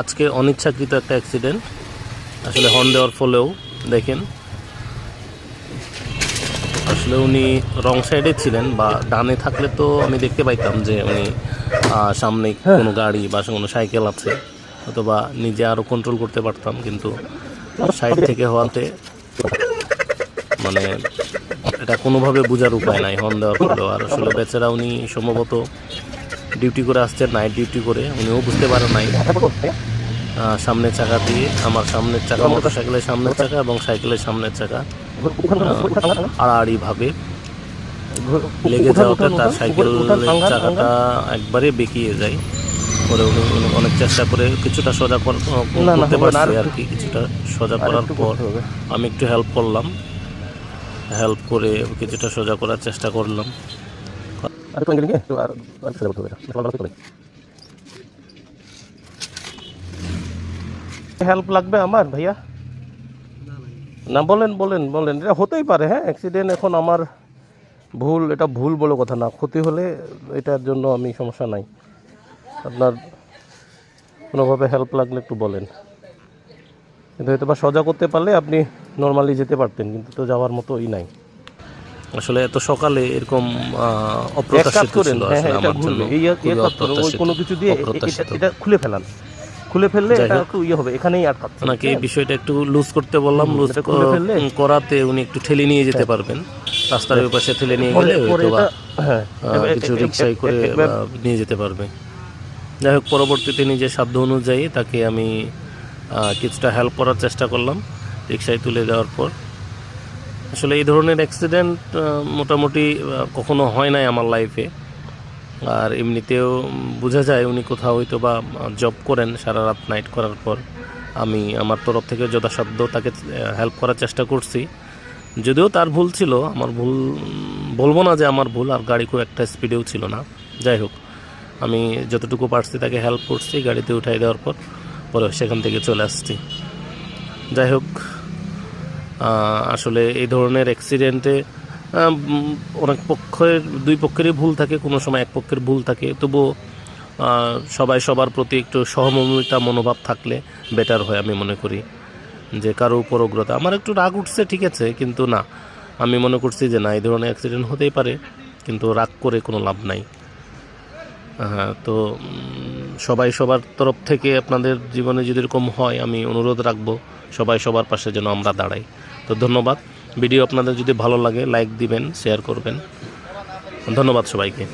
আজকে অনিচ্ছাকৃত একটা অ্যাক্সিডেন্ট আসলে হর্ন দেওয়ার ফলেও দেখেন। আসলে উনি রং সাইডে ছিলেন বা ডানে থাকলে তো আমি দেখতে পাইতাম যে উনি সামনে কোনো গাড়ি বা কোনো সাইকেল আছে। অথবা নিজে আরও কন্ট্রোল করতে পারতাম কিন্তু সাইড থেকে হওয়াতে মানে এটা কোনোভাবে বোঝার উপায় নাই হর্ন দেওয়ার ফলেও। আর আসলে বেচারা উনি সম্ভবত ডিউটি করে আসছেন নাইট ডিউটি করে। উনিও বুঝতে পারেন নাই। সামনের চাকা দিয়ে আমার সামনের চাকা মোটর সাইকেলের সামনের চাকা এবং সাইকেলের সামনের চাকা। আড়াআড়িভাবে লেগে যাওয়াতে তার সাইকেলের চাকাটা একবারে বেঁকিয়ে যায়। পরে উনি অনেক চেষ্টা করে কিছুটা সোজা কর- করতে পারছে আর কি কিছুটা সোজা করার পর আমি একটু হেল্প করলাম। হেল্প করে কিছুটা সোজা করার চেষ্টা করলাম। আর একটু অ্যাঙ্গেল নিয়ে একটু আর ফেলে বলতে হবে এটা ভালো হেল্প লাগবে আমার ভাইয়া না বলেন বলেন বলেন এটা হতেই পারে হ্যাঁ অ্যাক্সিডেন্ট এখন আমার ভুল এটা ভুল বলে কথা না ক্ষতি হলে এটার জন্য আমি সমস্যা নাই আপনার কোনোভাবে হেল্প লাগলে একটু বলেন কিন্তু হয়তো বা সজা করতে পারলে আপনি নর্মালি যেতে পারতেন কিন্তু তো যাওয়ার মতো ই নাই আসলে এত সকালে এরকম অপ্রত্যাশিত ছিল হ্যাঁ আসলে হ্যাঁ আমার জন্য অপ্রত্যাশিত, কোনো কিছু দিয়ে। এটা খুলে ফেলান। খুলে ফেললে এটা একটু ইয়ে হবে এখানেই আটকাচ্ছে ওনাকে এই বিষয়টা একটু লুজ করতে বললাম লুজ করাতে উনি একটু ঠেলে নিয়ে যেতে পারবেন। রাস্তার ওই পাশে ঠেলে নিয়ে গেলে হয়তো বা, হ্যাঁ কিছু রিক্সায় করে নিয়ে যেতে পারবে। যাই হোক পরবর্তীতে নিজের সাধ্য অনুযায়ী তাকে আমি কিছুটা হেল্প করার চেষ্টা করলাম রিক্সায় তুলে দেওয়ার পর। আসলে এই ধরনের অ্যাক্সিডেন্ট মোটামুটি কখনো হয় নাই আমার লাইফে আর এমনিতেও বোঝা যায় উনি কোথাও হয়তো বা জব করেন সারা রাত নাইট করার পর। আমি আমার তরফ থেকে যথাসাধ্য তাকে হেল্প করার চেষ্টা করছি। যদিও তার ভুল ছিল, আমার ভুল বলব না যে আমার ভুল, আর গাড়ি খুব একটা স্পিডেও ছিল না। যাই হোক, আমি যতটুকু পারছি তাকে হেল্প করছি গাড়িতে উঠাই দেওয়ার পর, পরে সেখান থেকে চলে আসছি। যাই হোক আসলে এই ধরনের অ্যাক্সিডেন্টে অনেক পক্ষের, দুই পক্ষেরই ভুল থাকে, কোনো সময় এক পক্ষের ভুল থাকে। তবুও সবাই সবার প্রতি একটু সহমর্মিতা, মনোভাব থাকলে বেটার হয় আমি মনে করি। যে কারও উপর অগ্রতা আমার একটু রাগ উঠছে, ঠিক আছে, কিন্তু না। আমি মনে করছি যে না, এই ধরনের অ্যাক্সিডেন্ট হতেই পারে, কিন্তু রাগ করে কোনো লাভ নাই। হ্যাঁ তো সবাই সবার তরফ থেকে আপনাদের জীবনে যদি এরকম হয়, আমি অনুরোধ রাখব সবাই সবার পাশে যেন আমরা দাঁড়াই। তো ধন্যবাদ। ভিডিও আপনাদের যদি ভালো লাগে, লাইক দিবেন শেয়ার করবেন। ধন্যবাদ সবাইকে।